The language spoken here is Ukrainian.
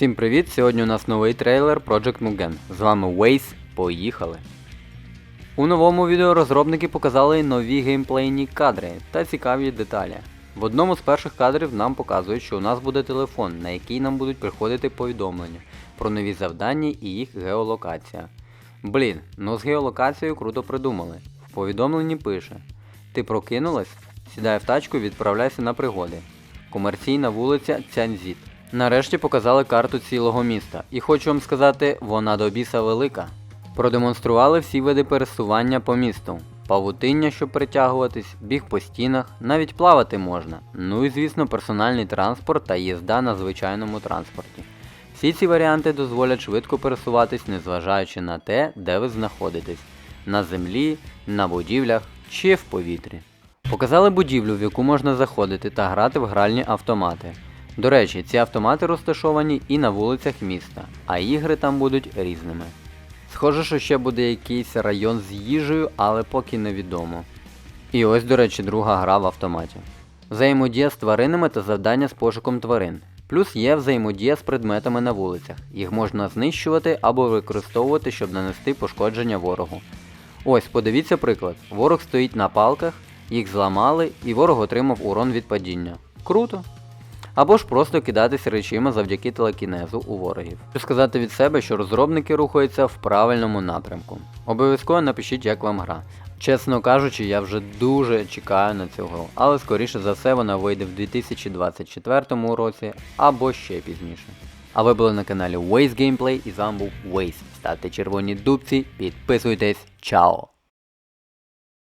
Всім привіт! Сьогодні у нас новий трейлер Project Mugen. З вами Waze. Поїхали! У новому відео розробники показали нові геймплейні кадри та цікаві деталі. В одному з перших кадрів нам показують, що у нас буде телефон, на який нам будуть приходити повідомлення про нові завдання і їх геолокація. Блін, ну з геолокацією круто придумали. В повідомленні пише: Ти прокинулась? Сідай в тачку і відправляйся на пригоди. Комерційна вулиця Цянзіт. Нарешті показали карту цілого міста. І хочу вам сказати, вона до біса велика. Продемонстрували всі види пересування по місту. Павутиння, щоб притягуватись, біг по стінах, навіть плавати можна. Ну і звісно, персональний транспорт та їзда на звичайному транспорті. Всі ці варіанти дозволять швидко пересуватись, незважаючи на те, де ви знаходитесь на землі, на будівлях чи в повітрі. Показали будівлю, в яку можна заходити та грати в гральні автомати. До речі, ці автомати розташовані і на вулицях міста, а ігри там будуть різними. Схоже, що ще буде якийсь район з їжею, але поки невідомо. І ось, до речі, друга гра в автоматі. Взаємодія з тваринами та завдання з пошуком тварин. Плюс є взаємодія з предметами на вулицях. Їх можна знищувати або використовувати, щоб нанести пошкодження ворогу. Ось, подивіться приклад. Ворог стоїть на палках, їх зламали, і ворог отримав урон від падіння. Круто! Або ж просто кидатись речима завдяки телекінезу у ворогів. Хочу сказати від себе, що розробники рухаються в правильному напрямку. Обов'язково напишіть, як вам гра. Чесно кажучи, я вже дуже чекаю на цю гру, але скоріше за все вона вийде в 2024 році або ще пізніше. А ви були на каналі Waze Gameplay і з вами був Waze. Ставте червоні дубці, підписуйтесь, чао!